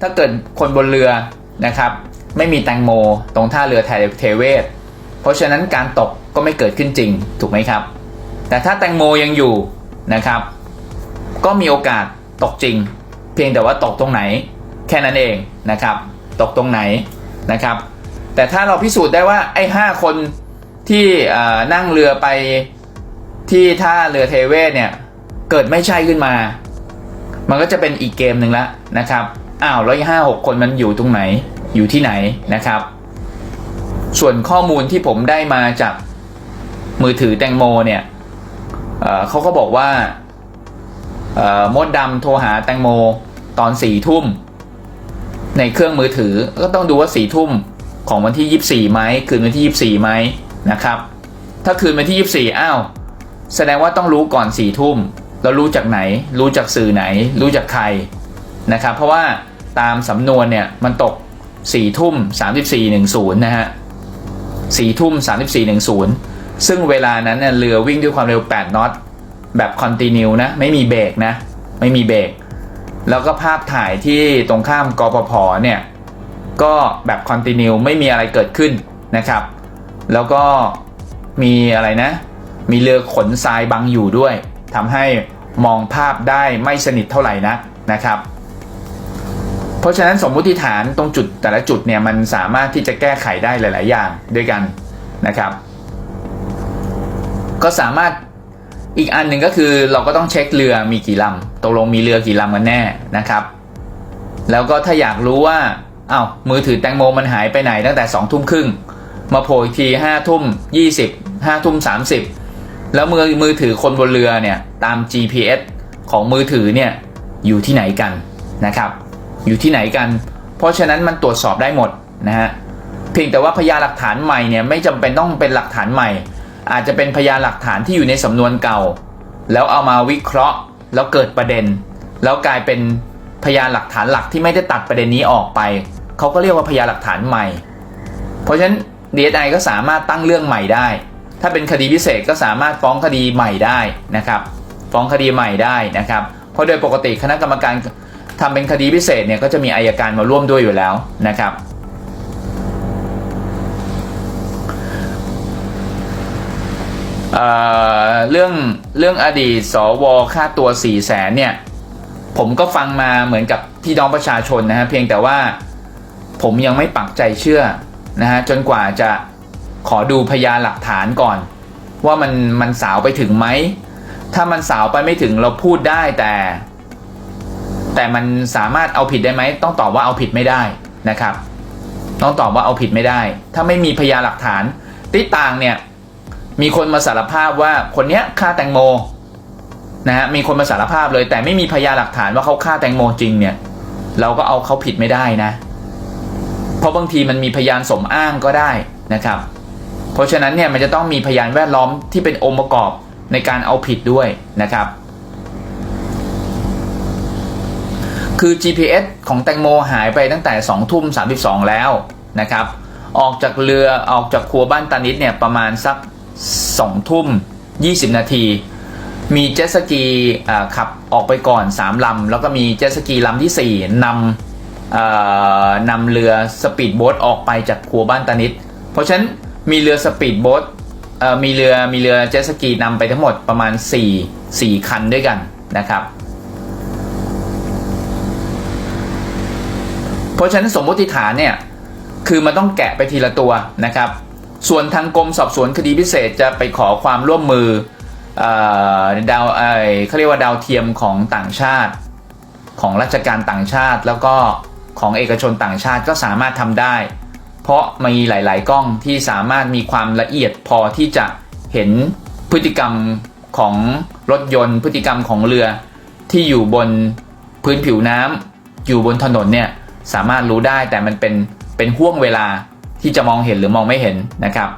ถ้าเกิดคนบนเรือนะครับ ไม่มีแตงโม ตรงท่าเรือไทยเทเวศ เพราะฉะนั้นการตกก็ไม่เกิดขึ้นจริงถูกไหมครับ แต่ถ้าแตงโมยังอยู่นะครับ ก็มีโอกาสตกจริง เพียงแต่ว่าตกตรงไหน แค่นั้นเองนะครับ ตกตรงไหนนะครับ แต่ถ้าเราพิสูจน์ได้ว่าไอ้ห้าคนที่นั่งเรือไปที่ท่าเรือเทเวศเนี่ยเกิดไม่ใช่ขึ้นมา มันก็จะเป็นอีกเกมหนึ่งละนะครับ อ้าวแล้วห้าหกคนมันอยู่ตรงไหนอยู่ที่ไหนนะครับ ส่วนข้อมูลที่ผมได้มาจากมือถือแตงโมเนี่ยเเขาก็บอกว่าโมดดำโทรหาแตงโมตอนสี่ทุ่ม ในเครื่องมือถือก็ต้องดูว่าสี่ทุ่มของวันที่ 24ไหมคืนวันที่ 24ไหมนะครับ ถ้าคืนวันที่ 24 อ้าว แสดงว่าต้องรู้ก่อนสี่ทุ่มแล้วรู้จากไหน รู้จากสื่อไหน รู้จากใคร นะครับ เพราะว่าตามสำนวนเนี่ยมันตกสี่ทุ่มสามสิบสี่หนึ่งศูนย์นะฮะสี่ทุ่มสามสิบสี่หนึ่งศูนย์ซึ่งเวลานั้นเนี่ยเรือวิ่งด้วยความเร็ว8น็อตแบบคอนติเนียนะ ไม่มีเบรกนะ ไม่มีเบรกแล้วก็ภาพถ่ายที่ตรงข้ามกปพเนี่ยก็แบบคอนติเนียไม่มีอะไรเกิดขึ้นนะครับ แล้วก็มีอะไรนะ มีเรือขนทรายบังอยู่ด้วยทำให้มองภาพได้ไม่สนิทเท่าไหร่นักนะครับ ราะฉะนั้นสมมุติฐานตรงจุดแต่ละจุดเนี่ยมันสามารถที่จะแก้ไขได้หลาย ๆ อย่างด้วยกันนะครับ ก็สามารถอีกอันหนึ่งก็คือเราก็ต้องเช็คเรือมีกี่ลำตกลงมีเรือกี่ลำกันแน่นะครับ แล้วก็ถ้าอยากรู้ว่าอา้าวมือถือแตงโมมันหายไปไหนตั้งแต่สองทุ่มครึ่งมาโผล่อีกทีห้าทุ่มยี่สิบห้าทุ่มสามสิบแล้วมือมือถือคนบนเรือเนี่ยตาม GPS ของมือถือเนี่ยอยู่ที่ไหนกันนะครับ อยู่ที่ไหนกัน เพราะฉะนั้นมันตรวจสอบได้หมดนะฮะเพียงแต่ว่าพยานหลักฐานใหม่เนี่ยไม่จำเป็นต้องเป็นหลักฐานใหม่ อาจจะเป็นพยานหลักฐานที่อยู่ในสำนวนเก่า แล้วเอามาวิเคราะห์ แล้วเกิดประเด็น แล้วกลายเป็นพยานหลักฐานหลักที่ไม่ได้ตัดประเด็นนี้ออกไปเขาก็เรียกว่าพยานหลักฐานใหม่ เพราะฉะนั้น DSI ก็สามารถตั้งเรื่องใหม่ได้ ถ้าเป็นคดีพิเศษก็สามารถฟ้องคดีใหม่ได้นะครับ ฟ้องคดีใหม่ได้นะครับ เพราะโดยปกติคณะกรรมการ ทำเป็นคดีพิเศษเนี่ยก็จะมีอายการมาร่วมด้วยอยู่แล้วนะครับเเรื่องเรื่องอดีตสวค่าตัว4ี่แสนเนี่ยผมก็ฟังมาเหมือนกับพี่น้องประชาชนนะฮะเพียงแต่ว่าผมยังไม่ปักใจเชื่อนะฮะจนกว่าจะขอดูพยานหลักฐานก่อน ว่ามันมันสาวไปถึงไหม ถ้ามันสาวไปไม่ถึงเราพูดได้แต่ แต่มันสามารถเอาผิดได้ไหมต้องตอบว่าเอาผิดไม่ได้นะครับ ต้องตอบว่าเอาผิดไม่ได้ ถ้าไม่มีพยานหลักฐานติต่างเนี่ยมีคนมาสารภาพว่าคนเนี้ยฆ่าแตงโมนะฮะมีคนมาสารภาพเลย แต่ไม่มีพยานหลักฐานว่าเขาฆ่าแตงโมจริงเนี่ย เราก็เอาเขาผิดไม่ได้นะ เพราะบางทีมันมีพยานสมอ้างก็ได้นะครับ เพราะฉะนั้นเนี่ยมันจะต้องมีพยานแวดล้อมที่เป็นองค์ประกอบในการเอาผิดด้วยนะครับ คือ GPS ของแตงโมหายไปตั้งแต่2ทุ่ม32 แล้วนะครับ ออกจากเรือออกจากครัวบ้านตานิดเนี่ยประมาณสัก2ทุ่ม20 นาที มีเจ็ตสกีขับออกไปก่อน 3ลำแล้วก็มีเจ็ตสกีลำที่ 4นำนำเรือสปีดโบ๊ทออกไปจากครัวบ้านตานิด เพราะฉะนั้นมีเรือสปีดโบ๊ทมีเรือมีเรือเจ็ตสกีนำไปทั้งหมดประมาณ 4 4 คันด้วยกันนะครับ เพราะฉะนั้นสมมติฐานเนี่ยคือมันต้องแกะไปทีละตัวนะครับ ส่วนทางกรมสอบสวนคดีพิเศษจะไปขอความร่วมมือเอดาวเอเขาเรียกว่าดาวเทียมของต่างชาติ ของราชการต่างชาติ แล้วก็ของเอกชนต่างชาติก็สามารถทำได้ เพราะมีหลาย ๆ กล้องที่สามารถมีความละเอียดพอที่จะเห็นพฤติกรรมของรถยนต์ พฤติกรรมของเรือที่อยู่บนพื้นผิวน้ำอยู่บนถนนเนี่ย สามารถรู้ได้แต่มันเป็นเป็นห่วงเวลาที่จะมองเห็นหรือมองไม่เห็นนะครับ